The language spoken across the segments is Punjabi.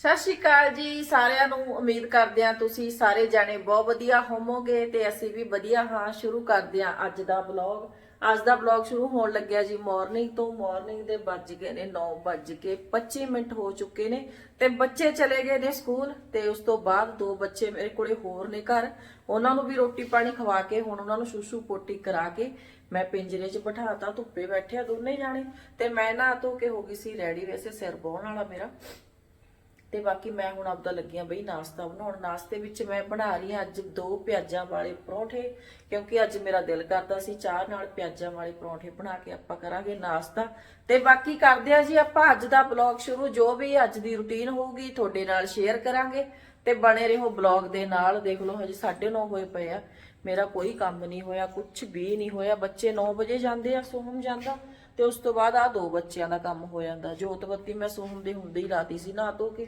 ਸਤਿ ਸ਼੍ਰੀ ਅਕਾਲ ਜੀ, ਸਾਰਿਆਂ ਨੂੰ ਉਮੀਦ ਕਰਦੇ ਹਾਂ ਤੁਸੀਂ ਸਾਰੇ ਜਾਣੇ ਬਹੁਤ ਵਧੀਆ ਹੋਵੋਗੇ ਤੇ ਅਸੀਂ ਵੀ ਵਧੀਆ ਹਾਂ, ਸ਼ੁਰੂ ਕਰਦੇ ਹਾਂ ਅੱਜ ਦਾ ਵਲੌਗ ਅੱਜ ਦਾ ਵਲੌਗ ਸ਼ੁਰੂ ਹੋਣ ਲੱਗਿਆ ਜੀ ਮਾਰਨਿੰਗ ਤੋਂ ਮਾਰਨਿੰਗ ਦੇ ਵੱਜ ਗਏ ਨੇ 9 ਵੱਜ ਕੇ 25 ਮਿੰਟ ਹੋ ਚੁੱਕੇ ਨੇ ਤੇ ਬੱਚੇ ਚਲੇ ਗਏ ਨੇ ਸਕੂਲ ਤੇ ਉਸ ਤੋਂ ਬਾਅਦ ਦੋ ਬੱਚੇ ਮੇਰੇ ਕੋਲੇ ਹੋਰ ਨੇ ਘਰ। ਉਹਨਾਂ ਨੂੰ ਵੀ ਰੋਟੀ ਪਾਣੀ ਖਵਾ ਕੇ, ਹੁਣ ਉਹਨਾਂ ਨੂੰ ਸ਼ੂਸ਼ੂ ਪੋਟੀ ਕਰਾ ਕੇ ਮੈਂ ਪਿੰਜਰੇ 'ਚ ਬਿਠਾਤਾ, ਧੁੱਪੇ ਬੈਠਿਆ ਦੋਨੇ ਜਾਣੇ ਤੇ ਮੈਂ ਨਾ ਧੋ ਕੇ ਹੋ ਗਈ ਸੀ ਰੈਡੀ। ਵੈਸੇ ਸਿਰ ਬਹੁਣ ਵਾਲਾ ਮੇਰਾ। ਤੇ ਬਾਕੀ ਮੈਂ ਹੁਣ ਆਪਦਾ ਲੱਗੀਆਂ ਬਈ ਨਾਸ਼ਤਾ ਬਣਾਉਣ। ਨਾਸ਼ਤੇ ਵਿੱਚ ਮੈਂ ਬਣਾ ਰਹੀ ਹਾਂ ਅੱਜ ਦੋ ਪਿਆਜ਼ਾਂ ਵਾਲੇ ਪਰੌਂਠੇ, ਕਿਉਂਕਿ ਅੱਜ ਮੇਰਾ ਦਿਲ ਕਰਦਾ ਸੀ ਚਾਹ ਨਾਲ ਪਿਆਜ਼ਾਂ ਵਾਲੇ ਪਰੌਂਠੇ ਬਣਾ ਕੇ ਆਪਾਂ ਕਰਾਂਗੇ ਨਾਸ਼ਤਾ। ਤੇ ਬਾਕੀ ਕਰਦੇ ਆ ਜੀ ਆਪਾਂ ਅੱਜ ਦਾ ਬਲੌਗ ਸ਼ੁਰੂ। ਜੋ ਵੀ ਅੱਜ ਦੀ ਰੁਟੀਨ ਹੋਊਗੀ ਤੁਹਾਡੇ ਨਾਲ ਸ਼ੇਅਰ ਕਰਾਂਗੇ। ਤੇ ਬਣੇ ਰਹੋ ਬਲੌਗ ਦੇ ਨਾਲ। ਦੇਖ ਲਓ ਹਜੇ 9:30 ਹੋਏ ਪਏ ਆ। ਮੇਰਾ ਕੋਈ ਕੰਮ ਨਹੀਂ ਹੋਇਆ ਕੁਝ ਵੀ ਨਹੀਂ ਹੋਇਆ। ਬੱਚੇ 9 ਵਜੇ ਜਾਂਦੇ ਆ, ਸੋਹਮ ਜਾਂਦਾ। ਤੇ ਉਸ ਤੋਂ ਬਾਅਦ ਆ ਦੋ ਬੱਚਿਆਂ ਦਾ ਕੰਮ ਹੋ ਜਾਂਦਾ। ਜੋਤ ਬੱਤੀ ਮੈਂ ਸੋਹਮ ਦੇ ਹੁੰਦੇ ਹੀ ਲਾਤੀ ਸੀ ਨਾ ਧੋ ਕੇ।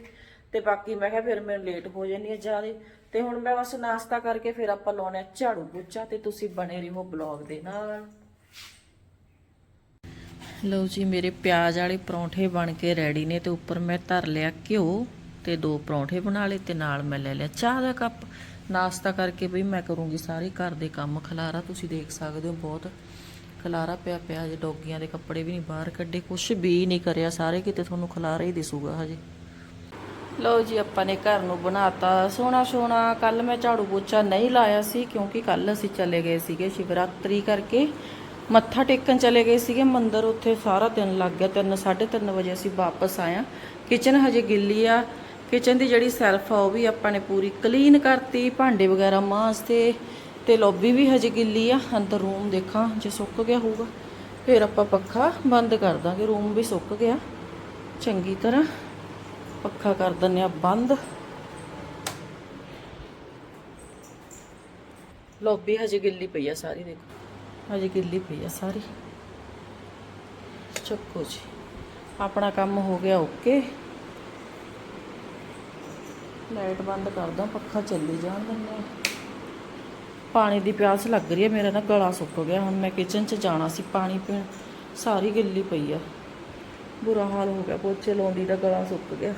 ਤੇ ਬਾਕੀ ਮੈਂ ਕਿਹਾ ਫਿਰ ਮੈਂ ਲੇਟ ਹੋ ਜਾਨੀ ਆ ਜਿਆਦੇ। ਤੇ ਹੁਣ ਮੈਂ ਬਸ ਨਾਸ਼ਤਾ ਕਰਕੇ ਫਿਰ ਆਪਾਂ ਲਾਉਣੇ ਝਾੜੂ ਪੋਚਾ ਤੇ ਤੁਸੀਂ ਬਣੇ ਰਹੋ ਬਲੌਗ ਦੇ ਨਾਲ। ਲਓ ਜੀ, ਮੇਰੇ ਪਿਆਜ਼ ਵਾਲੇ ਪਰੌਂਠੇ ਬਣ ਕੇ ਰੈਡੀ ਨੇ ਤੇ ਉੱਪਰ ਮੈਂ ਧਰ ਲਿਆ ਘਿਓ ਤੇ ਦੋ ਪਰੌਂਠੇ ਬਣਾ ਲਏ ਤੇ ਨਾਲ ਮੈਂ ਲੈ ਲਿਆ ਚਾਹ ਦਾ ਕੱਪ। ਨਾਸ਼ਤਾ ਕਰਕੇ ਵੀ ਮੈਂ ਕਰੂੰਗੀ ਸਾਰੇ ਘਰ ਦੇ ਕੰਮ। ਖਲਾਰਾ ਤੁਸੀਂ ਦੇਖ ਸਕਦੇ ਹੋ ਬਹੁਤ। ਖਲਾਰਾ ਪਿਆ ਪਿਆ ਜੇ ਡੋਗੀਆਂ ਦੇ ਕੱਪੜੇ ਵੀ ਨਹੀਂ ਬਾਹਰ ਕੱਢੇ ਕੁਝ ਵੀ ਨਹੀਂ ਕਰਿਆ, ਸਾਰੇ ਕਿਤੇ ਤੁਹਾਨੂੰ ਖਲਾਰਾ ਹੀ ਦਿਸੂਗਾ ਹਜੇ। ਲਓ ਜੀ, ਆਪਾਂ ਨੇ ਘਰ ਨੂੰ ਬਣਾਤਾ ਸੋਹਣਾ ਸੋਹਣਾ ਕੱਲ ਮੈਂ ਝਾੜੂ ਪੋਚਾ ਨਹੀਂ ਲਾਇਆ ਸੀ, ਕਿਉਂਕਿ ਕੱਲ ਅਸੀਂ ਚਲੇ ਗਏ ਸੀਗੇ ਸ਼ਿਵਰਾਤਰੀ ਕਰਕੇ। ਮੱਥਾ ਟੇਕਣ ਚਲੇ ਗਏ ਸੀਗੇ, ਮੰਦਿਰ ਉੱਥੇ ਸਾਰਾ ਦਿਨ ਲੱਗ ਗਿਆ 3 3:30 ਵਜੇ ਅਸੀਂ ਵਾਪਸ ਆਇਆ। ਕਿਚਨ ਹਜੇ ਗਿੱਲੀ ਆ, ਕਿਚਨ ਦੀ ਜਿਹੜੀ ਸੈਲਫ ਆ ਉਹ ਵੀ ਆਪਾਂ ਨੇ ਪੂਰੀ ਕਲੀਨ ਕਰਤੀ, ਭਾਂਡੇ ਵਗੈਰਾ ਮਾਂਜਤੇ ਤੇ ਲੌਬੀ ਵੀ ਹਜੇ ਗਿੱਲੀ ਆ, ਅੰਦਰ ਰੂਮ ਦੇਖਾਂ ਜੇ ਸੁੱਕ ਗਿਆ ਹੋਊਗਾ। ਫਿਰ ਆਪਾਂ ਪੱਖਾ ਬੰਦ ਕਰ ਦਾਂਗੇ, ਰੂਮ ਵੀ ਸੁੱਕ ਗਿਆ। ਚੰਗੀ ਤਰ੍ਹਾਂ ਪੱਖਾ ਕਰ ਦਿੰਨੇ ਆ ਬੰਦ। ਲੌਬੀ ਹਜੇ ਗਿੱਲੀ ਪਈ ਆ ਸਾਰੀ, ਦੇਖੋ। ਹਜੇ ਗਿੱਲੀ ਪਈ ਆ ਸਾਰੀ। ਚੱਕੋ ਜੀ, ਆਪਣਾ ਕੰਮ ਹੋ ਗਿਆ ਓਕੇ। ਲਾਈਟ ਬੰਦ ਕਰਦਾ ਪੱਖਾ ਚੱਲੀ ਜਾਣ ਦਿੰਦੇ ਆ। ਪਾਣੀ ਦੀ ਪਿਆਸ ਲੱਗ ਰਹੀ ਹੈ, ਮੇਰਾ ਨਾ ਗਲਾ ਸੁੱਕ ਗਿਆ। ਹੁਣ ਮੈਂ ਕਿਚਨ 'ਚ ਜਾਣਾ ਸੀ, ਪਾਣੀ ਪੀਣ। ਸਾਰੀ ਗਿੱਲੀ ਪਈ ਆ। ਬੁਰਾ ਹਾਲ ਹੋ ਗਿਆ, ਪੋਚੇ ਲਾਉਂਦੀ ਦਾ ਗਲਾ ਸੁੱਕ ਗਿਆ।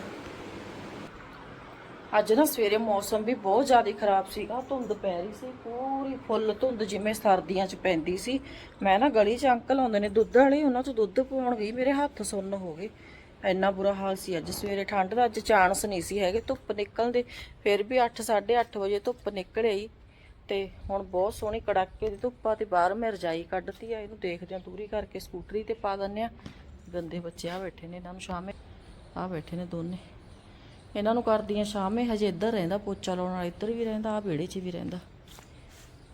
ਅੱਜ ਨਾ ਸਵੇਰੇ ਮੌਸਮ ਵੀ ਬਹੁਤ ਜ਼ਿਆਦਾ ਖਰਾਬ ਸੀਗਾ ਧੁੰਦ ਪੈ ਰਹੀ ਸੀ, ਪੂਰੀ ਫੁੱਲ ਧੁੰਦ ਜਿਵੇਂ ਸਰਦੀਆਂ 'ਚ ਪੈਂਦੀ ਸੀ। ਮੈਂ ਨਾ ਗਲੀ 'ਚ ਅੰਕਲ ਆਉਂਦੇ ਨੇ, ਦੁੱਧ ਵਾਲੇ, ਉਹਨਾਂ 'ਚ ਦੁੱਧ ਪਾਉਣ ਗਈ, ਮੇਰੇ ਹੱਥ ਸੁੰਨ ਹੋ ਗਏ। ਇੰਨਾ ਬੁਰਾ ਹਾਲ ਸੀ ਅੱਜ ਸਵੇਰੇ, ਠੰਡ ਦਾ ਅੱਜ ਚਾਂਸ ਨਹੀਂ ਸੀ ਹੈਗੇ, ਧੁੱਪ ਨਿਕਲਦੇ ਫਿਰ ਵੀ 8 8:30 ਵਜੇ ਧੁੱਪ ਨਿਕਲ ਆਈ ਤੇ ਹੁਣ ਬਹੁਤ ਸੋਹਣੀ ਕੜਾਕੇ ਦੀ ਧੁੱਪਾ ਆ ਤੇ ਬਾਹਰ ਮੈਂ ਰਜਾਈ ਕੱਢਤੀ ਆ, ਇਹਨੂੰ ਦੇਖਦੇ ਆ ਦੂਰੀ ਕਰਕੇ ਸਕੂਟਰੀ ਤੇ ਪਾ ਦਿੰਨੇ ਆ। ਗੰਦੇ ਬੱਚੇ ਆ ਬੈਠੇ ਨੇ ਇਹਨਾਂ ਨੂੰ ਸ਼ਾਮੇ, ਆ ਬੈਠੇ ਨੇ ਦੋਨੇ। ਇਹਨਾਂ ਨੂੰ ਕਰਦੀਆਂ ਸ਼ਾਮੇ, ਹਜੇ ਇੱਧਰ ਰਹਿੰਦਾ, ਪੋਚਾ ਲਾਉਣ ਵਾਲਾ ਇੱਧਰ ਵੀ ਰਹਿੰਦਾ, ਆ ਵਿਹੜੇ 'ਚ ਵੀ ਰਹਿੰਦਾ।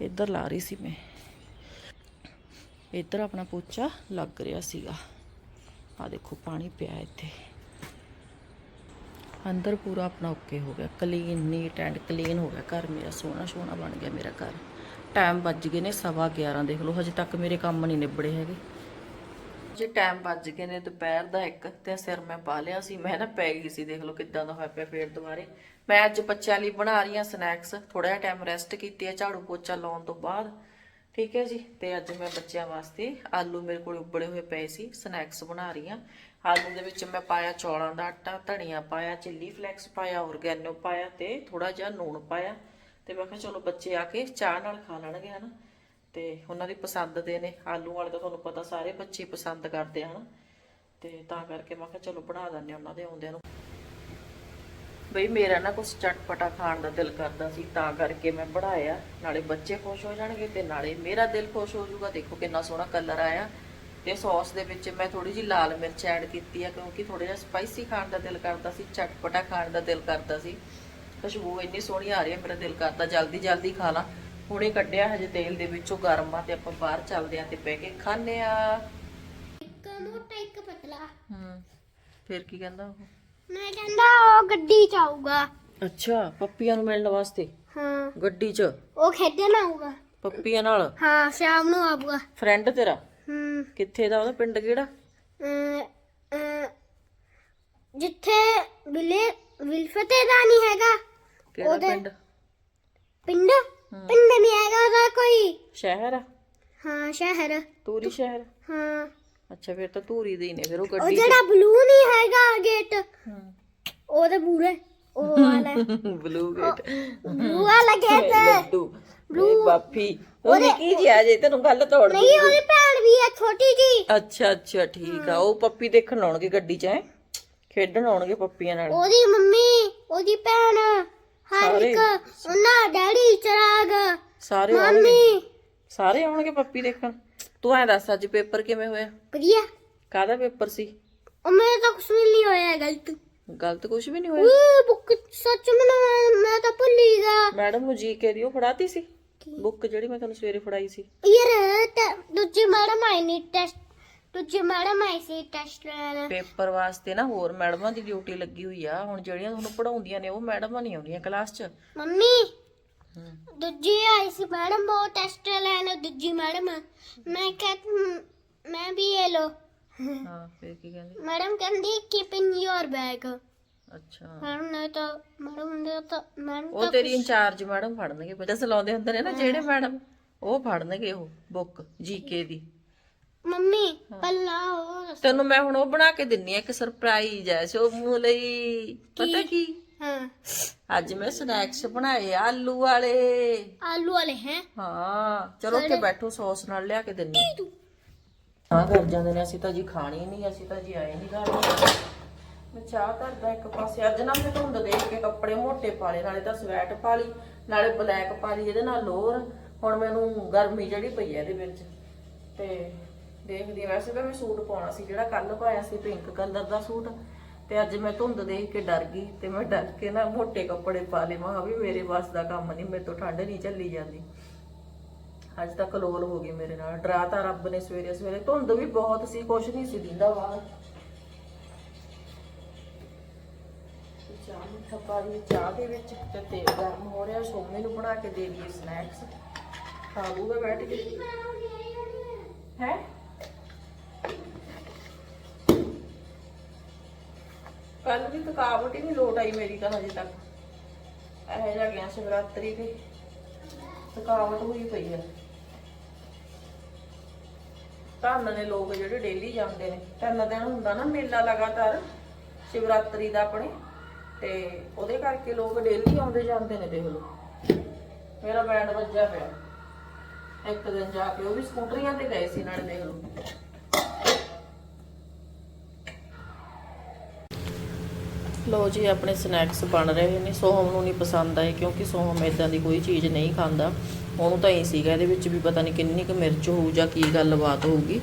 ਇੱਧਰ ਲਾ ਰਹੀ ਸੀ ਮੈਂ। ਇੱਧਰ ਆਪਣਾ ਪੋਚਾ ਲੱਗ ਰਿਹਾ ਸੀਗਾ। ਆ ਦੇਖੋ, ਪਾਣੀ ਪਿਆ ਇੱਥੇ। ਅੰਦਰ ਪੂਰਾ ਆਪਣਾ ਓਕੇ ਹੋ ਗਿਆ। ਕਲੀਨ ਨੀਟ ਐਂਡ ਕਲੀਨ ਹੋ ਗਿਆ ਘਰ ਮੇਰਾ, ਸੋਹਣਾ ਸੋਹਣਾ ਬਣ ਗਿਆ ਮੇਰਾ ਘਰ। ਟਾਈਮ ਵੱਜ ਗਏ ਨੇ ਸਵਾ 11 ਦੇਖ ਲਓ, ਹਜੇ ਤੱਕ ਮੇਰੇ ਕੰਮ ਨਹੀਂ ਨਿਬੜੇ ਹੈਗੇ। ਜੇ ਟਾਈਮ ਵੱਜ ਗਏ ਨੇ ਦੁਪਹਿਰ ਦਾ ਇੱਕ, ਤੇ ਸਿਰ ਮੈਂ ਪਾ ਲਿਆ ਸੀ, ਮੈਂ ਨਾ ਪੈ ਗਈ ਸੀ, ਦੇਖ ਲਓ ਕਿੱਦਾਂ ਦਾ ਹੋਇਆ ਪਿਆ ਫੇਰ ਦੁਬਾਰੇ। ਮੈਂ ਅੱਜ ਬੱਚਿਆਂ ਲਈ ਬਣਾ ਰਹੀ ਹਾਂ ਸਨੈਕਸ ਥੋੜਾ ਜਿਹਾ ਟਾਈਮ ਰੈਸਟ ਕੀਤੀ ਹੈ, ਝਾੜੂ ਪੋਚਾ ਲਾਉਣ ਤੋਂ ਬਾਅਦ। ਠੀਕ ਹੈ ਜੀ, ਤੇ ਅੱਜ ਮੈਂ ਬੱਚਿਆਂ ਵਾਸਤੇ ਆਲੂ ਮੇਰੇ ਕੋਲ ਉਬਲੇ ਹੋਏ ਪਏ ਸੀ ਸਨੈਕਸ ਬਣਾ ਰਹੀ ਹਾਂ। ਆਲੂ ਦੇ ਵਿੱਚ ਮੈਂ ਪਾਇਆ ਚੌਲਾਂ ਦਾ ਆਟਾ, ਧਨੀਆ ਪਾਇਆ ਚਿੱਲੀ ਫਲੈਕਸ ਪਾਇਆ ਔਰਗੈਨੋ ਪਾਇਆ ਤੇ ਥੋੜਾ ਜਿਹਾ ਨੂਣ ਪਾਇਆ ਤੇ ਮੈਂ ਕਿਹਾ ਚਲੋ ਬੱਚੇ ਆ ਕੇ ਚਾਹ ਨਾਲ ਖਾ ਲੈਣਗੇ ਹਨਾ। ਤੇ ਉਹਨਾਂ ਦੀ ਪਸੰਦ ਦੇ ਨੇ, ਆਲੂ ਵਾਲੇ ਤਾਂ ਤੁਹਾਨੂੰ ਪਤਾ ਸਾਰੇ ਬੱਚੇ ਪਸੰਦ ਕਰਦੇ ਹਨ। ਤੇ ਤਾਂ ਕਰਕੇ ਮੈਂ ਕਿਹਾ ਚਲੋ ਬਣਾ ਦਿੰਦੇ ਉਹਨਾਂ ਦੇ ਆਉਂਦਿਆਂ ਨੂੰ। ਬਈ ਮੇਰਾ ਨਾ ਕੁਝ ਚਟਪਟਾ ਖਾਣ ਦਾ ਦਿਲ ਕਰਦਾ ਸੀ, ਤਾਂ ਕਰਕੇ ਮੈਂ ਬਣਾਇਆ। ਨਾਲੇ ਬੱਚੇ ਖੁਸ਼ ਹੋ ਜਾਣਗੇ ਤੇ ਨਾਲੇ ਮੇਰਾ ਦਿਲ ਖੁਸ਼ ਹੋ ਜਾਊਗਾ। ਦੇਖੋ ਕਿੰਨਾ ਸੋਹਣਾ ਕਲਰ ਆਇਆ। ਤੇ ਸੌਸ ਦੇ ਵਿੱਚ ਮੈਂ ਥੋੜੀ ਜਿਹੀ ਲਾਲ ਮਿਰਚ ਐਡ ਕੀਤੀ ਆ ਕਿਉਂਕਿ ਥੋੜਾ ਜਿਹਾ ਸਪਾਈਸੀ ਖਾਣ ਦਾ ਦਿਲ ਕਰਦਾ ਸੀ ਚਟਪਟਾ ਖਾਣ ਦਾ ਦਿਲ ਕਰਦਾ ਸੀ। ਖੁਸ਼ਬੂ ਇੰਨੀ ਸੋਹਣੀ ਆ ਰਹੀ ਹੈ ਮੇਰਾ ਦਿਲ ਕਰਦਾ ਜਲਦੀ ਜਲਦੀ ਖਾ ਲਾਂ। ਹੁਣੇ ਕੱਢਿਆ ਹਜੇ ਤੇਲ ਦੇ ਵਿੱਚੋਂ ਗਰਮ ਆ ਤੇ ਆਪਾਂ ਬਾਹਰ ਚੱਲਦੇ ਆ ਤੇ ਬਹਿ ਕੇ ਖਾਣੇ ਆ। ਇੱਕ ਮੋਟਾ ਇੱਕ ਪਤਲਾ। ਹੂੰ ਫਿਰ ਕੀ ਕਹਿੰਦਾ ਉਹ? ਮੈਂ ਕਹਿੰਦਾ ਉਹ ਗੱਡੀ ਚ ਆਊਗਾ। ਅੱਛਾ ਪੱਪੀਆਂ ਨੂੰ ਮਿਲਣ ਵਾਸਤੇ? ਹਾਂ। ਗੱਡੀ 'ਚ? ਉਹ ਖੇਡਣ ਆਊਗਾ। ਪੱਪੀਆਂ ਨਾਲ? ਹਾਂ ਸ਼ਾਮ ਨੂੰ ਆਊਗਾ। ਫਰੈਂਡ ਤੇਰਾ? ਹੂੰ। ਕਿੱਥੇ ਦਾ ਉਹਦਾ ਪਿੰਡ ਕਿਹੜਾ? ਜਿੱਥੇ ਬਿਲੇ ਵਿਲਫਤੇ ਦਾ ਨਹੀਂ ਹੈਗਾ। ਕਿਹੜਾ ਉਹਦੇ- ਪਿੰਡ? ਪਿੰਡ? ਪਿੰਡ ਨਹੀਂ ਹੈਗਾ ਉਹਦਾ ਕੋਈ। ਸ਼ਹਿਰ ਆ? ਹਾਂ ਸ਼ਹਿਰ। ਤੂਰੀ ਸ਼ਹਿਰ? ਹਾਂ। ਅੱਛਾ ਫਿਰ ਤਾਂ ਧੂਰੀ ਦੇ ਹੀ ਨੇ ਫਿਰ ਉਹ ਉਹ ਗੱਡੀ ਜਿਹੜਾ ਬਲੂ ਨਹੀਂ ਹੈਗਾ ਗੇਟ ਹੂੰ। ਉਹਦੇ ਪੂਰੇ ਉਹ ਵਾਲਾ ਬਲੂ ਗੇਟ ਬਲੂ ਵਾਲਾ ਗੇਟ ਲੱਡੂ ਬਲੂ ਬਾਫੀ ਉਹਨੇ ਕੀ ਜੀ ਆ ਜੇ ਤੈਨੂੰ ਗੱਲ ਤੋੜ ਨਹੀਂ ਉਹਦੀ ਭੈਣ ਵੀ ਹੈ ਛੋਟੀ ਜੀ ਅੱਛਾ ਅੱਛਾ ਠੀਕ ਆ ਉਹ ਪੱਪੀ ਦੇਖਣ ਆਉਣਗੇ ਗੱਡੀ 'ਚ ਐ ਖੇਡਣ ਆਉਣਗੇ ਪੱਪੀਆਂ ਨਾਲ ਉਹਦੀ ਮੰਮੀ ਉਹਦੀ ਭੈਣ ਹਰ ਸਾਰੇ? ਇੱਕ ਉਹਨਾਂ ਡੈਡੀ ਚਰਾਗ ਸਾਰੇ ਆਉਣਗੇ ਮੰਮੀ ਸਾਰੇ ਆਉਣਗੇ ਪੱਪੀ ਦੇਖਣ ਤੂੰ ਐ ਦੱਸ ਅੱਜ ਪੇਪਰ ਕਿਵੇਂ ਹੋਇਆ ਕਾਹਦਾ ਪੇਪਰ ਸੀ ਉਹ ਮੇਰੇ ਤਾਂ ਕੁਛ ਵੀ ਨਹੀਂ ਹੋਇਆ ਗਲਤ ਗਲਤ ਕੁਝ ਵੀ ਨਹੀਂ ਹੋਇਆ। ਉਹ ਬੁੱਕ ਸੱਚ ਮੈਨੂੰ ਮੈਂ ਤਾਂ ਭੁੱਲ ਹੀ ਗਿਆ। ਮੈਡਮ ਨੂੰ ਜੀਕੇ ਦੀ ਉਹ ਫੜਾਤੀ ਸੀ? ਬੁੱਕ ਜਿਹੜੀ ਮੈਂ ਤੁਹਾਨੂੰ ਸਵੇਰੇ ਫੜਾਈ ਸੀ। ਯਾਰ ਤੇ ਦੂਜੀ ਮੈਡਮ ਆਈ ਨਹੀਂ ਟੈਸਟ ਦੂਜੀ ਮੈਡਮ ਆਈ ਸੀ ਟੈਸਟ ਲੈਣ। ਪੇਪਰ ਵਾਸਤੇ ਨਾ ਹੋਰ ਮੈਡਮਾਂ ਦੀ ਡਿਊਟੀ ਲੱਗੀ ਹੋਈ ਆ। ਹੁਣ ਜਿਹੜੀਆਂ ਤੁਹਾਨੂੰ ਪੜਾਉਂਦੀਆਂ ਨੇ ਉਹ ਮੈਡਮਾਂ ਨਹੀਂ ਆਉਂਦੀਆਂ ਕਲਾਸ 'ਚ। ਮੰਮੀ। ਦੂਜੀ ਆਈ ਸੀ ਮੈਡਮ ਉਹ ਟੈਸਟ ਲੈਣ ਦੂਜੀ ਮੈਡਮ ਮੈਂ ਕਿਹਾ ਮੈਂ ਵੀ ਇਹ ਲੋ ਹਾਂ ਫੇਰ ਕੀ ਕਹਿੰਦੇ? ਮੈਡਮ ਕਹਿੰਦੀ ਕੀਪ ਇਨ ਯੋਰ ਬੈਗ ਅੱਛਾ। ਮੈਡਮ ਨੇ ਤਾਂ ਮੈਡਮ ਨੇ ਤਾਂ ਮੈਡਮ ਉਹ ਤੇਰੀ ਇੰਚਾਰਜ ਮੈਡਮ ਫੜਨਗੇ ਬੱਚਾ ਸਲਾਉਂਦੇ ਹੁੰਦੇ ਨੇ ਨਾ ਜਿਹੜੇ ਮੈਡਮ ਉਹ ਫੜਨਗੇ ਉਹ ਬੁੱਕ ਜੀਕੇ ਦੀ। ਮੰਮੀ ਪੱਲਾ ਉਹ ਤੈਨੂੰ ਮੈਂ ਹੁਣ ਉਹ ਬਣਾ ਕੇ ਦਿੰਨੀ ਆ ਇੱਕ ਸਰਪ੍ਰਾਈਜ਼ ਐ ਸੋਮੂ ਲਈ ਪਤਾ ਕੀ? ਹਾਂ। ਅੱਜ ਮੈਂ ਸਨੈਕਸ ਬਣਾਏ ਆ ਆਲੂ ਵਾਲੇ। ਆਲੂ ਵਾਲੇ ਹੈ? ਹਾਂ ਚਲੋ ਉੱਥੇ ਬੈਠੋ ਸੌਸ ਨਾਲ ਲਿਆ ਕੇ ਦਿੰਨੀ ਹਾਂ ਕਰ ਜਾਂਦੇ ਨੇ, ਅਸੀਂ ਤਾਂ ਜੀ ਖਾਣੀ ਨਹੀਂ, ਅਸੀਂ ਤਾਂ ਜੀ ਆਏ ਨਹੀਂ ਘਰ। ਮੈਂ ਚਾਹ ਧਰਦਾ ਇੱਕ ਪਾਸੇ। ਅੱਜ ਨਾ ਮੈਂ ਧੁੰਦ ਦੇਖ ਕੇ ਕੱਪੜੇ ਮੋਟੇ ਪਾ ਲਏ, ਨਾਲੇ ਤਾਂ ਸਵੈਟ ਪਾ ਲਈ, ਨਾਲੇ ਬਲੈਕ ਪਾ ਲਈ, ਇਹਦੇ ਨਾਲ ਲੋਅਰ ਹੁਣ ਮੈਨੂੰ ਗਰਮੀ ਜਿਹੜੀ ਪਈ ਹੈ ਇਹਦੇ ਵਿੱਚ। ਤੇ ਦੇਖਦੀ ਵੈਸੇ ਤਾਂ ਮੈਂ ਸੂਟ ਪਾਉਣਾ ਸੀ, ਜਿਹੜਾ ਕੱਲ ਪਾਇਆ ਸੀ, ਪਿੰਕ ਕਲਰ ਦਾ ਸੂਟ। ਤੇ ਅੱਜ ਮੈਂ ਧੁੰਦ ਦੇਖ ਕੇ ਡਰ ਗਈ, ਤੇ ਮੈਂ ਡਰ ਕੇ ਨਾ ਮੋਟੇ ਕੱਪੜੇ ਪਾ ਲਏ। ਮੈਂ ਕਿਹਾ ਵੀ ਮੇਰੇ ਵਾਸ ਦਾ ਕੰਮ ਨਹੀਂ, ਮੇਰੇ ਤੋਂ ਠੰਡ ਨਹੀਂ ਝੱਲੀ ਜਾਂਦੀ। ਅੱਜ ਤਾਂ ਲੋਲ ਹੋ ਗਈ ਮੇਰੇ ਨਾਲ। ਡਰਾ ਤਾਂ ਰੱਬ ਨੇ ਸਵੇਰੇ ਸਵੇਰੇ। ਧੁੰਦ ਵੀ ਬਹੁਤ ਸੀ, ਕੁਛ ਨਹੀਂ ਸੀ ਦਿੰਦਾ ਬਾਹਰ। ਚਾਹ ਮਿੱਠਾ ਪਾ ਲਈ ਚਾਹ ਦੇ ਵਿੱਚ ਤੇ ਤੇਲ ਗਰਮ ਹੋ ਰਿਹਾ। ਸੋਮੇ ਨੂੰ ਬਣਾ ਕੇ ਦੇ ਦਈਏ ਸਨੈਕਸ ਖਾ ਲੂਗਾ ਬੈਠ ਕੇ। ਹੈ? ਕੱਲ ਦੀ ਥਕਾਵਟ ਹੀ ਨਹੀਂ ਲੋਟ ਆਈ ਮੇਰੀ ਤਾਂ ਹਜੇ ਤੱਕ। ਇਹ ਜਾ ਗਿਆ ਸ਼ਿਵਰਾਤਰੀ ਦੀ ਥਕਾਵਟ ਹੋਈ ਪਈ ਹੈ ਧੰਨ ਨੇ ਲੋਕ ਜਿਹੜੇ ਡੇਲੀ ਜਾਂਦੇ ਨੇ। ਤਿੰਨ ਦਿਨ ਹੁੰਦਾ ਨਾ ਮੇਲਾ ਲਗਾਤਾਰ, ਸ਼ਿਵਰਾਤਰੀ ਦਾ ਆਪਣੇ। ਤੇ ਉਹਦੇ ਕਰਕੇ ਲੋਕ ਡੇਲੀ ਆਉਂਦੇ ਜਾਂਦੇ ਨੇ ਦੇਖ ਲਓ। ਮੇਰਾ ਬੈਂਡ ਵੱਜਿਆ ਪਿਆ। ਇੱਕ ਦਿਨ ਜਾ ਕੇ ਉਹ ਵੀ ਸਕੂਟਰੀਆਂ ਤੇ ਗਏ ਸੀ ਨਾਲੇ ਦੇਖ ਲਓ। ਲੋ ਜੀ, ਆਪਣੇ ਸਨੈਕਸ ਬਣ ਰਹੇ ਨੇ। ਸੋਹਮ ਨੂੰ ਨਹੀਂ ਪਸੰਦ ਆਏ ਕਿਉਂਕਿ ਸੋਹਮ ਇਦਾਂ ਦੀ ਕੋਈ ਚੀਜ਼ ਨਹੀਂ ਖਾਂਦਾ। ਉਹਨੂੰ ਤਾਂ ਇਹ ਸੀਗਾ ਇਹਦੇ ਵਿੱਚ ਵੀ ਪਤਾ ਨਹੀਂ ਕਿੰਨੀ ਕੁ ਮਿਰਚ ਹੋਊ ਜਾਂ ਕੀ ਗੱਲਬਾਤ ਹੋਊਗੀ।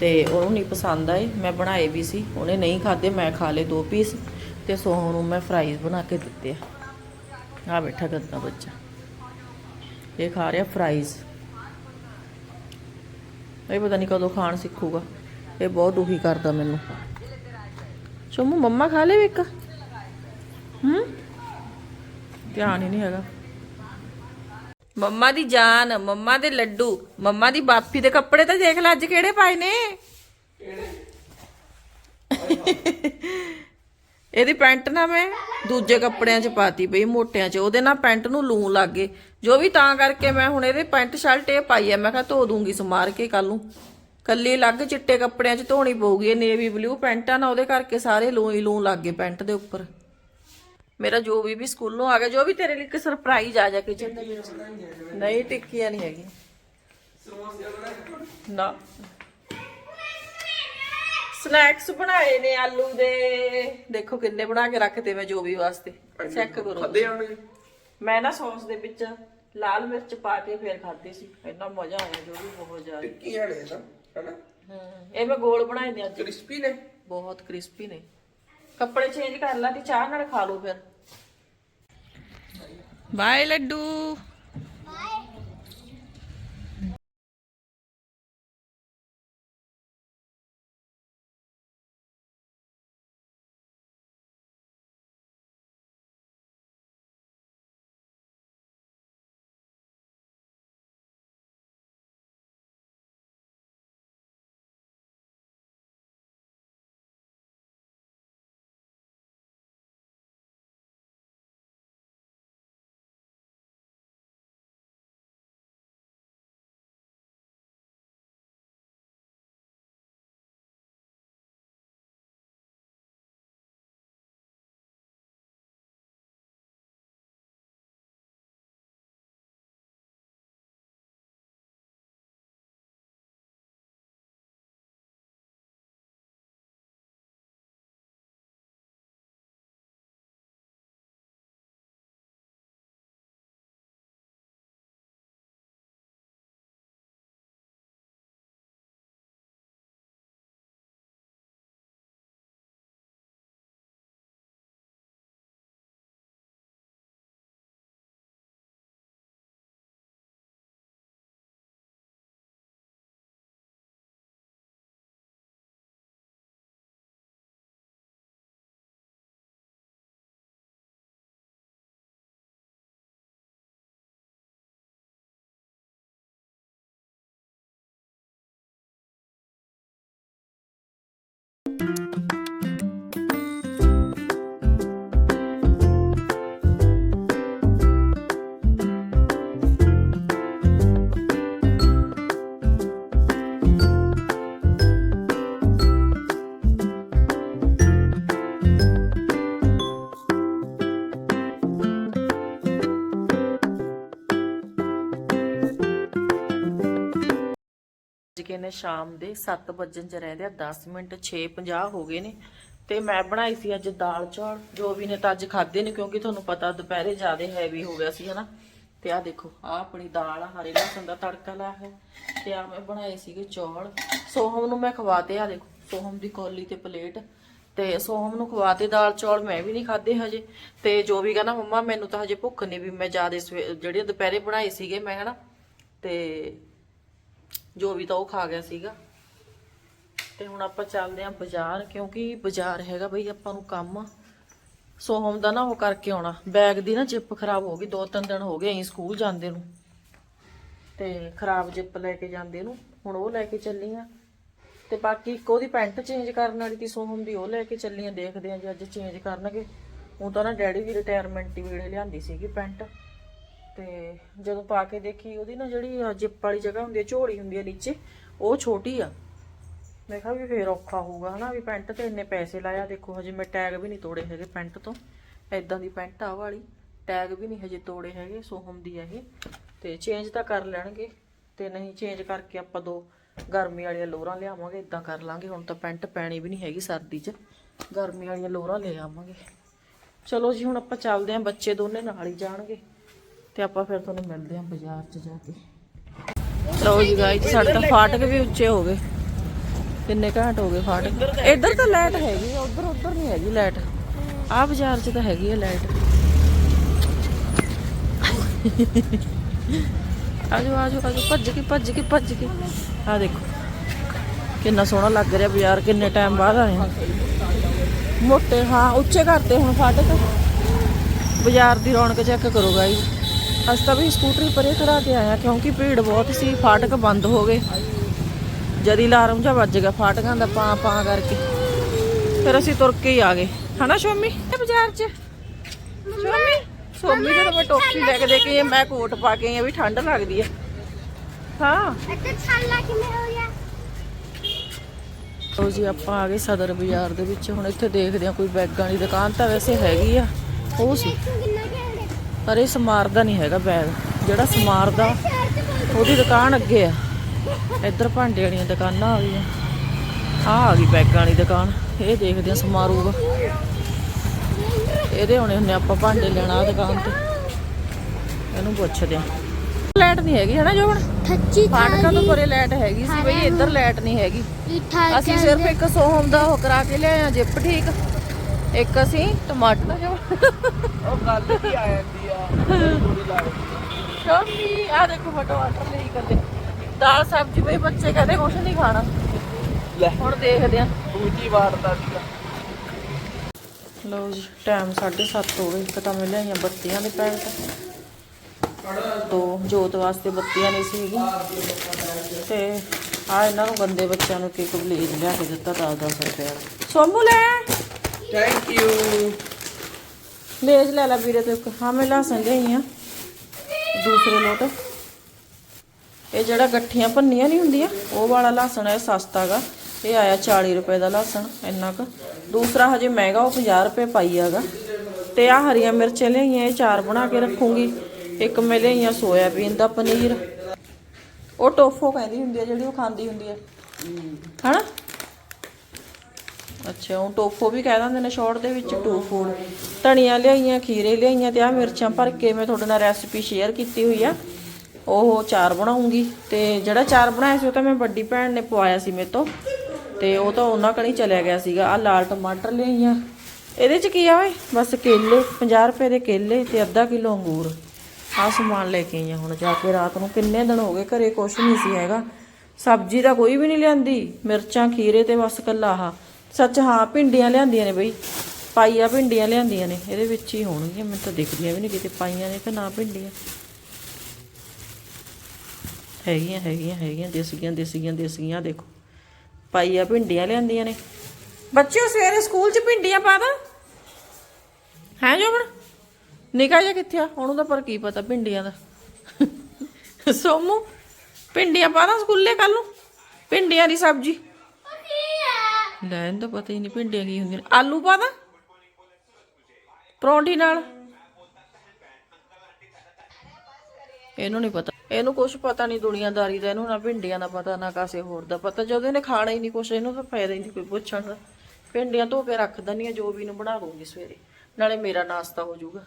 ਤੇ ਉਹਨੂੰ ਨਹੀਂ ਪਸੰਦ ਆਏ, ਮੈਂ ਬਣਾਏ ਵੀ ਸੀ, ਉਹਨੇ ਨਹੀਂ ਖਾਦੇ ਮੈਂ ਖਾ ਲਏ ਦੋ ਪੀਸ ਤੇ ਸੋਹਮ ਨੂੰ ਮੈਂ ਫਰਾਈਜ਼ ਬਣਾ ਕੇ ਦਿੱਤੇ ਆ। ਆ ਬੈਠਾ ਗੰਦਾ ਬੱਚਾ। ਇਹ ਖਾ ਰਿਹਾ ਫਰਾਈਜ਼ ਇਹ ਪਤਾ ਨਹੀਂ ਕਦੋਂ ਖਾਣ ਸਿੱਖੂਗਾ। ਇਹ ਬਹੁਤ ਦੁਖੀ ਕਰਦਾ ਮੈਨੂੰ। ਚੋਮੂ, ਮੰਮਾ ਖਾ ਲੇ ਇੱਕ? ਹੂੰ? ਧਿਆਨ ਹੀ ਨਹੀਂ ਹੈਗਾ। ਮੰਮਾ ਦੀ ਜਾਨ, ਮੰਮਾ ਦੇ ਲੱਡੂ, ਮੰਮਾ ਦੀ ਬਾਪੀ ਦੇ ਕੱਪੜੇ ਤਾਂ ਦੇਖ ਲੈ ਅੱਜ ਕਿਹੜੇ ਪਾਏ ਨੇ। ਇਹਦੀ ਪੈਂਟ ਨਾ ਮੈਂ ਦੂਜੇ ਕੱਪੜਿਆਂ 'ਚ ਪਾਤੀ ਪਈ, ਮੋਟਿਆਂ 'ਚ, ਉਹਦੇ ਨਾਲ ਪੈਂਟ ਨੂੰ ਲੂਣ ਲੱਗ ਗਏ। ਜੋ ਵੀ ਤਾਂ ਕਰਕੇ ਮੈਂ ਹੁਣ ਇਹਦੇ ਪੈਂਟ ਸ਼ਰਟ ਇਹ ਪਾਈ ਆ, ਮੈਂ ਕਿਹਾ ਧੋ ਦੂੰਗੀ ਸਮਾਰ ਕੇ ਕੱਲ ਨੂੰ। ਕੱਲੀ ਲੱਗ ਚਿੱਟੇ ਕੱਪੜਿਆਂ 'ਚ ਧੋਣੀ ਪਊਗੀ, ਇਹ ਨੇਵੀ ਬਲੂ ਪੈਂਟਾਂ ਨਾ ਉਹਦੇ ਕਰਕੇ ਸਾਰੇ ਲੂਣ ਹੀ ਲੂਣ ਲੱਗ ਗਏ ਪੈਂਟ ਦੇ ਉੱਪਰ। ਮੇਰਾ ਜੋ ਵੀ ਵੀ ਸਕੂਲੋਂ ਆ ਗਿਆ ਜੋ ਵੀ ਤੇਰੇ ਲਈ ਇੱਕ ਸਰਪ੍ਰਾਈਜ਼ ਆ ਜਾ ਵਿੱਚ। ਨਹੀਂ ਟਿੱਕੀਆਂ ਨਹੀਂ ਹੈਗੀ ਨਾ। ਸਨੈਕਸ ਬਣਾਏ ਨੇ ਆਲੂ ਦੇ। ਦੇਖੋ ਕਿੰਨੇ ਬਣਾ ਕੇ ਰੱਖਤੇ ਮੈਂ ਜੋ ਵੀ ਵਾਸਤੇ। ਚੈੱਕ ਕਰੋ। ਖਾਦੇ ਮੈਂ ਨਾ ਸੌਸ ਦੇ ਵਿੱਚ ਲਾਲ ਮਿਰਚ ਪਾ ਕੇ ਫੇਰ ਖਾਧੀ ਸੀ। ਇੰਨਾ ਮਜ਼ਾ ਆਇਆ ਜੋ ਵੀ ਬਹੁਤ ਜ਼ਿਆਦਾ। ਟਿੱਕੀ ਆਣੇ ਤਾਂ ਹਨਾ? ਇਹ ਮੈਂ ਗੋਲ ਬਣਾਏ ਨੇ ਅੱਜ। ਕ੍ਰਿਸਪੀ ਨੇ? ਬਹੁਤ ਕ੍ਰਿਸਪੀ ਨੇ। ਕੱਪੜੇ ਚੇਂਜ ਕਰ ਲਾ ਤੇ ਚਾਹ ਨਾਲ ਖਾ ਲਓ ਫਿਰ। ਬਾਏ ਲੱਡੂ ਜਿਕੇ ਨੇ ਸ਼ਾਮ ਦੇ 7 ਵਜਣ ਚ ਰਹਿੰਦੇ ਆ 10 ਮਿੰਟ 6:50 ਹੋ ਗਏ ਨੇ। ਤੇ ਮੈਂ ਬਣਾਈ ਸੀ ਅੱਜ ਦਾਲ ਚੌਲ, ਜੋ ਵੀ ਨੇ ਤਾਂ ਅੱਜ ਖਾਦੇ ਨੇ, ਕਿਉਂਕਿ ਤੁਹਾਨੂੰ ਪਤਾ ਦੁਪਹਿਰੇ ਜ਼ਿਆਦਾ ਹੈਵੀ ਹੋ ਗਿਆ ਸੀ, ਹਨਾ। ਤੇ ਆ ਦੇਖੋ ਆ ਆਪਣੀ ਦਾਲ ਆ, ਹਰੇ ਲਸਣ ਦਾ ਤੜਕਾ ਲਾਇਆ ਹੈ ਤੇ ਆ ਮੈਂ ਬਣਾਏ ਸੀਗੇ ਚੌਲ। ਸੋਹਮ ਨੂੰ ਮੈਂ ਖਵਾਤੇ ਆ, ਦੇਖੋ, ਸੋਹਮ ਦੀ ਕੌਲੀ ਤੇ ਪਲੇਟ। ਤੇ ਸੋਹਮ ਨੂੰ ਖਵਾਤੇ ਦਾਲ ਚੌਲ, ਮੈਂ ਵੀ ਨਹੀਂ ਖਾਦੇ ਹਜੇ। ਤੇ ਜੋ ਵੀ ਕਹਿੰਦਾ, ਮੰਮਾ, ਮੈਨੂੰ ਤਾਂ ਹਜੇ ਭੁੱਖ ਨਹੀਂ ਵੀ ਮੈਂ ਜਿਆਦੇ ਜਿਹੜੇ ਦੁਪਹਿਰੇ ਬਣਾਏ ਸੀਗੇ, ਮੈਂ, ਹਨਾ। ਤੇ ਜੋ ਵੀ ਤਾਂ ਉਹ ਖਾ ਗਿਆ ਸੀਗਾ। ਤੇ ਹੁਣ ਆਪਾਂ ਚੱਲਦੇ ਆਂ ਬਾਜ਼ਾਰ, ਕਿਉਂਕਿ ਬਾਜ਼ਾਰ ਹੈਗਾ ਬਈ ਆਪਾਂ ਨੂੰ ਕੰਮ। ਸੋਹਮ ਦਾ ਨਾ ਉਹ ਕਰਕੇ ਆਉਣਾ। ਬੈਗ ਦੀ ਨਾ ਜਿੱਪ ਖਰਾਬ ਹੋ ਗਈ, ਦੋ ਤਿੰਨ ਦਿਨ ਹੋ ਗਏ ਅਸੀਂ ਸਕੂਲ ਜਾਂਦੇ ਨੂੰ। ਤੇ ਖਰਾਬ ਜਿੱਪ ਲੈ ਕੇ ਜਾਂਦੇ ਨੂੰ, ਹੁਣ ਉਹ ਲੈ ਕੇ ਚੱਲੀ ਆ ਤੇ ਬਾਕੀ ਇੱਕ ਉਹਦੀ ਪੈਂਟ ਚੇਂਜ ਕਰਨ ਵਾਲੀ ਤੀ ਸੋਹਮ ਦੀ ਉਹ ਲੈ ਕੇ ਚੱਲੀ ਆ ਦੇਖਦੇ ਆ ਜੇ ਅੱਜ ਚੇਂਜ ਕਰਨਗੇ। ਉਹ ਤਾਂ ਨਾ ਡੈਡੀ ਦੀ ਰਿਟਾਇਰਮੈਂਟ ਦੀ ਵੇਲੇ ਲਿਆਂਦੀ ਸੀਗੀ ਪੈਂਟ। ਤੇ ਜਦੋਂ ਪਾ ਕੇ ਦੇਖੀ, ਉਹਦੀ ਨਾ ਜਿਹੜੀ ਜਿੱਪ ਵਾਲੀ ਜਗ੍ਹਾ ਹੁੰਦੀ ਹੈ ਝੋਲੀ ਹੁੰਦੀ ਹੈ ਨੀਚੇ, ਉਹ ਛੋਟੀ ਆ। ਮੈਂ ਕਿਹਾ ਵੀ ਫੇਰ ਔਖਾ ਹੋਊਗਾ, ਹਨਾ, ਵੀ ਪੈਂਟ ਤੇ ਇੰਨੇ ਪੈਸੇ ਲਾਇਆ, ਦੇਖੋ, ਹਜੇ ਮੈਂ ਟੈਗ ਵੀ ਨਹੀਂ ਤੋੜੇ ਹੈਗੇ ਪੈਂਟ ਤੋਂ। ਐਦਾਂ ਦੀ ਪੈਂਟ ਆ ਵਾਲੀ, ਟੈਗ ਵੀ ਨਹੀਂ ਹਜੇ ਤੋੜੇ ਹੈਗੇ, ਸੋਹਮ ਦੀ ਆ ਇਹ। ਤੇ ਚੇਂਜ ਤਾਂ ਕਰ ਲੈਣਗੇ, ਤੇ ਨਹੀਂ ਚੇਂਜ ਕਰਕੇ ਆਪਾਂ ਦੋ ਗਰਮੀ ਵਾਲੀਆਂ ਲੋਰਾਂ ਲਿਆਵਾਂਗੇ ਇਦਾਂ ਕਰ ਲਾਂਗੇ। ਹੁਣ ਤਾਂ ਪੈਂਟ ਪੈਣੀ ਵੀ ਨਹੀਂ ਹੈਗੀ ਸਰਦੀ 'ਚ, ਗਰਮੀ ਵਾਲੀਆਂ ਲੋਰਾਂ ਲੈ ਆਵਾਂਗੇ। ਚਲੋ ਜੀ, ਹੁਣ ਆਪਾਂ ਚੱਲਦੇ ਆਂ, ਬੱਚੇ ਦੋਨੇ ਨਾਲ ਹੀ ਜਾਣਗੇ। ਤੇ ਆਪਾਂ ਫਿਰ ਤੁਹਾਨੂੰ ਮਿਲਦੇ ਆਂ ਬਾਜ਼ਾਰ 'ਚ ਜਾ ਕੇ। ਲਓ ਜੀ ਗਾਇਸ ਸਾਡੇ ਤਾਂ ਫਾਟਕ ਵੀ ਉੱਚੇ ਹੋ ਗਏ। ਕਿੰਨੇ ਘੰਟ ਹੋ ਗਏ ਫਾਟਕ। ਇੱਧਰ ਤਾਂ ਲਾਈਟ ਹੈਗੀ ਆ, ਉਧਰ ਉਧਰ ਨਹੀਂ ਹੈਗੀ ਲਾਈਟ। ਆਹ ਬਾਜ਼ਾਰ 'ਚ ਤਾਂ ਹੈਗੀ ਆ ਲਾਈਟ। ਆਜੋ ਆਜੋ ਆਜੋ, ਭੱਜ ਕੇ ਭੱਜ ਕੇ ਭੱਜ ਕੇ। ਆ ਦੇਖੋ, ਕਿੰਨਾ ਸੋਹਣਾ ਲੱਗ ਰਿਹਾ ਬਾਜ਼ਾਰ, ਕਿੰਨੇ ਟਾਈਮ ਬਾਅਦ ਆਏ ਹਾਂ। ਮੋਟੇ, ਹਾਂ, ਉੱਚੇ ਕਰਤੇ ਹੁਣ ਫਾਟਕ। ਬਾਜ਼ਾਰ ਦੀ ਰੌਣਕ ਚੈੱਕ ਕਰੋ ਗਾਈ ਅਸੀਂ ਤਾਂ ਵੀ ਸਕੂਟਰੀ ਪਰੇ ਖੜਾ ਕੇ ਆਇਆ ਕਿਉਂਕਿ ਭੀੜ ਬਹੁਤ ਸੀ ਫਾਟਕ ਬੰਦ ਹੋ ਗਏ। ਜਦੀ ਅਲਾਰਮ ਜਾਂ ਵੱਜ ਗਿਆ ਫਾਟਕਾਂ ਦਾ ਪਾ ਪਾ ਕਰਕੇ। ਫਿਰ ਅਸੀਂ ਤੁਰ ਕੇ ਹੀ ਆ ਗਏ। ਹਨਾ ਸ਼ੋਮੀ? ਇਹ ਬਾਜ਼ਾਰ 'ਚ। ਸ਼ੋਮੀ? ਸ਼ੋਮੀ ਜਦੋਂ ਮੈਂ ਟੋਪੀ ਲੈ ਕੇ ਦੇ ਕੇ ਮੈਂ ਕੋਟ ਪਾ ਕੇ ਆਈ ਹਾਂ ਵੀ ਠੰਡ ਲੱਗਦੀ ਹੈ ਹਾਂ। ਇੱਥੇ ਛਾਲਾ ਕਿਵੇਂ ਹੋ ਗਿਆ? ਲੋ ਜੀ ਆਪਾਂ ਆ ਗਏ ਸਦਰ ਬਾਜ਼ਾਰ ਦੇ ਵਿੱਚ। ਹੁਣ ਇੱਥੇ ਦੇਖਦੇ ਆ ਕੋਈ ਬੈਗਾਂ ਦੀ ਦੁਕਾਨ ਤਾਂ ਵੈਸੇ ਹੈਗੀ ਆ। ਉਹ ਸੀ। ਪਰ ਇਹ ਸਮਾਰ ਦਾ ਨਹੀਂ ਹੈਗਾ ਬੈਗ। ਜਿਹੜਾ ਸਮਾਰ ਦਾ ਸ਼ਹਿਰ ਚ ਬੋਲ ਉਹਦੀ ਦੁਕਾਨ ਅੱਗੇ ਆ। ਇੱਧਰ ਭਾਂਡੇ ਵਾਲੀਆਂ ਦੁਕਾਨਾਂ ਆ ਗਈਆਂ। ਆ ਆ ਗਈ ਬੈਗਾਂ ਵਾਲੀ ਦੁਕਾਨ। ਇਹ ਦੇਖਦੇ ਆ ਸਮਾਰੂਗਾ। ਇਹਦੇ ਹੁਣੇ ਹੁੰਨੇ ਆਪਾਂ ਭਾਂਡੇ ਲੈਣਾ ਆ ਦੁਕਾਨ ਤੇ। ਇਹਨੂੰ ਪੁੱਛਦੇ ਆ ਲਾਈਟ ਨਹੀਂ ਹੈਗੀ ਹਨਾ ਜੋਬਨ? ਥੱਚੀ ਫਾਟਕਾਂ ਤੋਂ ਪਰੇ ਲਾਈਟ ਹੈਗੀ ਸੀ ਬਈ ਇੱਧਰ ਲਾਈਟ ਨਹੀਂ ਹੈਗੀ। ਅਸੀਂ ਸਿਰਫ ਇੱਕ ਸੋਹਮ ਦਾ ਉਹ ਕਰਾ ਕੇ ਲਿਆਏ ਆ ਜਿੱਪ ਠੀਕ। ਇੱਕ ਅਸੀਂ ਟਮਾਟਰ ਉਹ ਗੱਲ ਕੀ ਆ ਜਾਂਦੀ ਆ? ਥੋੜੀ ਲੱਗਦੀ ਸ਼ਾਮੀ ਆ ਦੇਖੋ ਟਮਾਟਰ ਲਈ ਕਰਦੇ ਦਾਲ ਸਬਜ਼ੀ ਬਈ ਬੱਚੇ ਕਹਿੰਦੇ ਕੁਛ ਨਹੀਂ ਖਾਣਾ। ਲੈ। ਹੁਣ ਦੇਖਦੇ ਆ। ਦੂਜੀ ਵਾਰ ਦਾ ਸੀਗਾ। ਲਓ ਜੀ ਟਾਈਮ 7:30 ਹੋ ਗਏ। ਇੱਕ ਤਾਂ ਮੈਂ ਲਿਆਈਆਂ ਬੱਤੀਆਂ ਦੇ ਪੈਕਟ। ਦੋ ਜੋਤ ਵਾਸਤੇ ਬੱਤੀਆਂ ਨਹੀਂ ਸੀਗੀ। ਤੇ ਆ ਇਹਨਾਂ ਨੂੰ ਗੰਦੇ ਬੱਚਿਆਂ ਨੂੰ ਕਿਕ ਬਲੀਜ ਲਿਆ ਕੇ ਦਿੱਤਾ 10-10 ਰੁਪਏ ਦਾ ਸੋਮੂ ਲੈ। ਥੈਂਕ ਯੂ ਲੇਜ ਲੈ ਲੈ ਵੀਰੇ ਤੇ ਹਾਂ, ਮੈਂ ਲਸਣ ਲਈ ਆ। ਦੂਸਰੇ ਲੋਟ ਇਹ ਜਿਹੜਾ ਗੱਠੀਆਂ ਭੰਨੀਆਂ ਨਹੀਂ ਹੁੰਦੀਆਂ, ਉਹ ਵਾਲਾ ਲਸਣ ਹੈ ਸਸਤਾ ਗਾ। ਇਹ ਆਇਆ 40 ਰੁਪਏ ਦਾ ਲਸਣ ਇੰਨਾ ਕੁ। ਦੂਸਰਾ ਹਜੇ ਮਹਿੰਗਾ, ਉਹ 50 ਰੁਪਏ ਪਾਈ ਹੈਗਾ ਤੇ ਆ ਹਰੀਆਂ ਮਿਰਚਾਂ ਲਈਆਂ ਇਹ ਚਾਰ ਬਣਾ ਕੇ ਰੱਖੂੰਗੀ। ਇੱਕ ਮੈਂ ਲਈਆਂ ਸੋਇਆਬੀਨ ਦਾ ਪਨੀਰ। ਉਹ ਟੋਫੋ ਕਹਿੰਦੀ ਹੁੰਦੀ ਹੈ ਜਿਹੜੀ ਉਹ ਖਾਂਦੀ ਹੁੰਦੀ ਹੈ ਹਨਾ? ਅੱਛਾ, ਉਹ ਟੋਫੋ ਵੀ ਕਹਿ ਦਿੰਦੇ ਨੇ ਸ਼ਾਰਟ ਦੇ ਵਿੱਚ, ਟੋਫੂ। ਧਨੀਆ ਲਿਆਈਆਂ, ਖੀਰੇ ਲਿਆਈਆਂ ਤੇ ਆ ਮਿਰਚਾਂ ਭਰ ਕੇ ਮੈਂ ਤੁਹਾਡੇ ਨਾਲ ਰੈਸਪੀ ਸ਼ੇਅਰ ਕੀਤੀ ਹੋਈ ਆ। ਉਹ ਚਾਰ ਬਣਾਉਂਗੀ ਤੇ ਜਿਹੜਾ ਚਾਰ ਬਣਾਇਆ ਸੀ, ਉਹ ਤਾਂ ਮੈਂ ਵੱਡੀ ਭੈਣ ਨੇ ਪਵਾਇਆ ਸੀ ਮੇਰੇ ਤੋਂ। ਤੇ ਉਹ ਤਾਂ ਉਹਨਾਂ ਕਣੀ ਚਲਿਆ ਗਿਆ ਸੀਗਾ। ਆ ਲਾਲ ਟਮਾਟਰ ਲਿਆਈਆਂ। ਇਹਦੇ ਚ ਕੀ ਆ ਓਏ? ਬਸ ਕੇਲੇ 50 ਰੁਪਏ ਦੇ ਕੇਲੇ ਤੇ ਅੱਧਾ ਕਿਲੋ ਅੰਗੂਰ। ਆ ਸਮਾਨ ਲੈ ਕੇ ਆਈਆਂ ਹੁਣ ਜਾ ਕੇ। ਰਾਤ ਨੂੰ ਕਿੰਨੇ ਦਿਨ ਹੋ ਗਏ ਘਰੇ ਕੁਛ ਨਹੀਂ ਸੀ ਹੈਗਾ। ਸਬਜ਼ੀ ਤਾਂ ਕੋਈ ਵੀ ਨਹੀਂ ਲਿਆਂਦੀ। ਮਿਰਚਾਂ, ਖੀਰੇ ਤੇ ਬਸ ਕੱਲਾ ਆਹ। ਸੱਚ ਹਾਂ, ਭਿੰਡੀਆਂ ਲਿਆਂਦੀਆਂ ਨੇ ਬਈ। ਪਾਈਆ ਭਿੰਡੀਆਂ ਲਿਆਂਦੀਆਂ ਨੇ। ਇਹਦੇ ਵਿੱਚ ਹੀ ਹੋਣਗੀਆਂ, ਮੈਨੂੰ ਤਾਂ ਦਿਖਦੀਆਂ ਵੀ ਨਹੀਂ ਕਿਤੇ ਪਾਈਆਂ ਨੇ ਕਿ ਨਾ ਭਿੰਡੀਆਂ। ਹੈਗੀਆਂ ਹੈਗੀਆਂ ਹੈਗੀਆਂ, ਦੇਸੀਆਂ ਦੇਸੀਆਂ ਦੇਸੀਆਂ, ਦੇਖੋ। ਪਾਈਆ ਭਿੰਡੀਆਂ ਲਿਆਂਦੀਆਂ ਨੇ। ਬੱਚਿਓ, ਸਵੇਰੇ ਸਕੂਲ 'ਚ ਭਿੰਡੀਆਂ ਪਾ ਦਾਂ। ਹੈ ਜੋਬਣ ਨਿਕਾ ਜਾ ਕਿੱਥੇ ਆ? ਉਹਨੂੰ ਤਾਂ ਪਰ ਕੀ ਪਤਾ ਭਿੰਡੀਆਂ ਦਾ। ਸੋਮੂ, ਭਿੰਡੀਆਂ ਪਾ ਦਾਂ ਸਕੂਲੇ ਕੱਲ ਨੂੰ। ਭਿੰਡੀਆਂ ਦੀ ਸਬਜ਼ੀ। ਲੈਣ ਦਾ ਪਤਾ ਹੀ ਨਹੀਂ ਭਿੰਡੀਆਂ ਕੀ ਹੁੰਦੀਆਂ ਨੇ। ਆਲੂ ਪਾ ਦਾਂ? ਪਰੌਂਠੀ ਨਾਲ? ਇਹਨੂੰ ਨਹੀਂ ਪਤਾ। ਇਹਨੂੰ ਕੁਝ ਪਤਾ ਨਹੀਂ ਦੁਨੀਆਦਾਰੀ ਦਾ, ਇਹਨੂੰ ਨਾ ਭਿੰਡੀਆਂ ਦਾ ਪਤਾ, ਨਾ ਕਾਸੇ ਹੋਰ ਦਾ ਪਤਾ। ਜਦੋਂ ਇਹਨੇ ਖਾਣਾ ਹੀ ਨਹੀਂ ਕੁਛ, ਇਹਨੂੰ ਤਾਂ ਫਾਇਦਾ ਹੀ ਨਹੀਂ ਕੋਈ ਪੁੱਛਣ ਦਾ। ਭਿੰਡੀਆਂ ਧੋ ਕੇ ਰੱਖ ਦਿੰਦੀ ਆ ਜੋ ਵੀ ਨੂੰ ਬਣਾ ਲੂੰਗੀ ਸਵੇਰੇ। ਨਾਲੇ ਮੇਰਾ ਨਾਸ਼ਤਾ ਹੋ ਜਾਊਗਾ।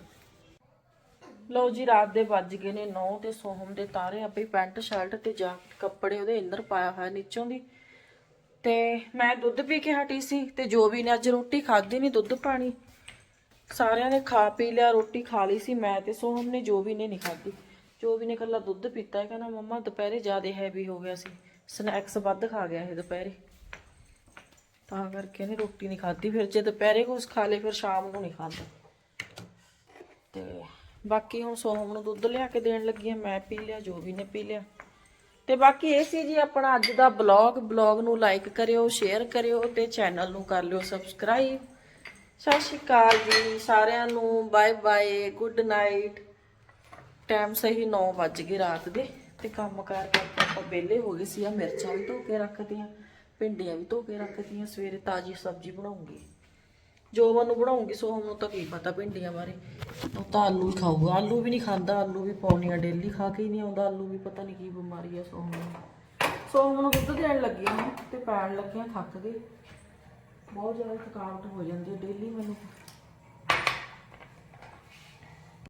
ਲਓ ਜੀ, ਰਾਤ ਦੇ ਵੱਜ ਗਏ ਨੇ 9 ਤੇ ਸੋਹਮ ਦੇ ਤਾਰੇ। ਆਪੇ ਪੈਂਟ ਸ਼ਰਟ ਤੇ ਜਾ ਕੱਪੜੇ ਉਹਦੇ ਅੰਦਰ ਪਾਇਆ ਹੋਇਆ ਨੀਚੋਂ ਦੀ। ਤੇ ਮੈਂ ਦੁੱਧ ਪੀ ਕੇ ਹਟੀ ਸੀ ਤੇ ਜੋ ਵੀ ਨੇ ਅੱਜ ਰੋਟੀ ਖਾਧੀ ਨਹੀਂ ਦੁੱਧ ਪਾਣੀ। ਸਾਰਿਆਂ ਨੇ ਖਾ ਪੀ ਲਿਆ, ਰੋਟੀ ਖਾ ਲਈ ਸੀ ਮੈਂ ਤੇ ਸੋਹਮ ਨੇ ਜੋ ਵੀ ਨੇ ਨਹੀਂ ਖਾਧੀ। ਜੋ ਵੀ ਨੇ ਕੱਲਾ ਦੁੱਧ ਪੀਤਾ ਹੈ, ਕਹਿੰਦਾ ਮੰਮਾ ਦੁਪਹਿਰੇ ਜ਼ਿਆਦਾ ਹੈਵੀ ਹੋ ਗਿਆ ਸੀ। ਸਨੈਕਸ ਵੱਧ ਖਾ ਗਿਆ ਇਹ ਦੁਪਹਿਰੇ। ਤਾਂ ਕਰਕੇ ਇਹਨੇ ਰੋਟੀ ਨਹੀਂ ਖਾਧੀ, ਫਿਰ ਜੇ ਦੁਪਹਿਰੇ ਕੁਛ ਖਾ ਲੇ, ਫਿਰ ਸ਼ਾਮ ਨੂੰ ਨਹੀਂ ਖਾਂਦਾ ਤੇ ਬਾਕੀ ਹੁਣ ਸੋਹਮ ਨੂੰ ਦੁੱਧ ਲਿਆ ਕੇ ਦੇਣ ਲੱਗੀ ਆ ਮੈਂ ਪੀ ਲਿਆ, ਜੋ ਵੀ ਨੇ ਪੀ ਲਿਆ। ਤੇ ਬਾਕੀ ਇਹ ਸੀ ਜੀ ਆਪਣਾ ਅੱਜ ਦਾ ਬਲੌਗ ਬਲੌਗ ਨੂੰ ਲਾਈਕ ਕਰਿਓ ਸ਼ੇਅਰ ਕਰਿਓ ਤੇ ਚੈਨਲ ਨੂੰ ਕਰ ਲਿਓ ਸਬਸਕ੍ਰਾਈਬ ਸਤਿ ਸ਼੍ਰੀ ਅਕਾਲ ਜੀ ਸਾਰਿਆਂ ਨੂੰ। Bye bye good night time ਸਹੀ 9 ਵੱਜ ਗਏ ਰਾਤ ਦੇ ਤੇ ਕੰਮ ਕਾਰ ਕਰਕੇ ਆਪਾਂ ਵਿਹਲੇ ਹੋ ਗਏ ਸੀ ਆ, ਮਿਰਚਾਂ ਵੀ ਧੋ ਕੇ ਰੱਖਦੀਆਂ ਭਿੰਡੀਆਂ ਵੀ ਧੋ ਕੇ ਰੱਖਦੀਆਂ ਸਵੇਰੇ ਤਾਜ਼ੀ ਸਬਜ਼ੀ ਬਣਾਉਂਗੀ। ਜੋ ਨੂੰ ਬਣਾਉਂਗੀ ਸੋ ਨੂੰ ਤਾਂ ਕੀ ਪਤਾ ਭਿੰਡੀਆਂ ਬਾਰੇ। ਉਹ ਤਾਂ ਆਲੂ ਹੀ ਖਾਊਗਾ। ਆਲੂ ਵੀ ਨਹੀਂ ਖਾਂਦਾ, ਆਲੂ ਵੀ ਪਾਉਣੀ ਆ ਡੇਲੀ ਖਾ ਕੇ ਹੀ ਨਹੀਂ ਆਉਂਦਾ। ਆਲੂ ਵੀ ਪਤਾ ਨਹੀਂ ਕੀ ਬਿਮਾਰੀ ਆ ਸੋਹਮ ਨੂੰ। ਸੋਹਮ ਨੂੰ ਦੁੱਧ ਦੇਣ ਲੱਗੀ ਹਾਂ ਤੇ ਪੈਣ ਲੱਗਿਆ ਥੱਕ ਗਏ ਬਹੁਤ ਜ਼ਿਆਦਾ ਥਕਾਵਟ ਹੋ ਜਾਂਦੀ ਹੈ। ਡੇਲੀ ਮੈਨੂੰ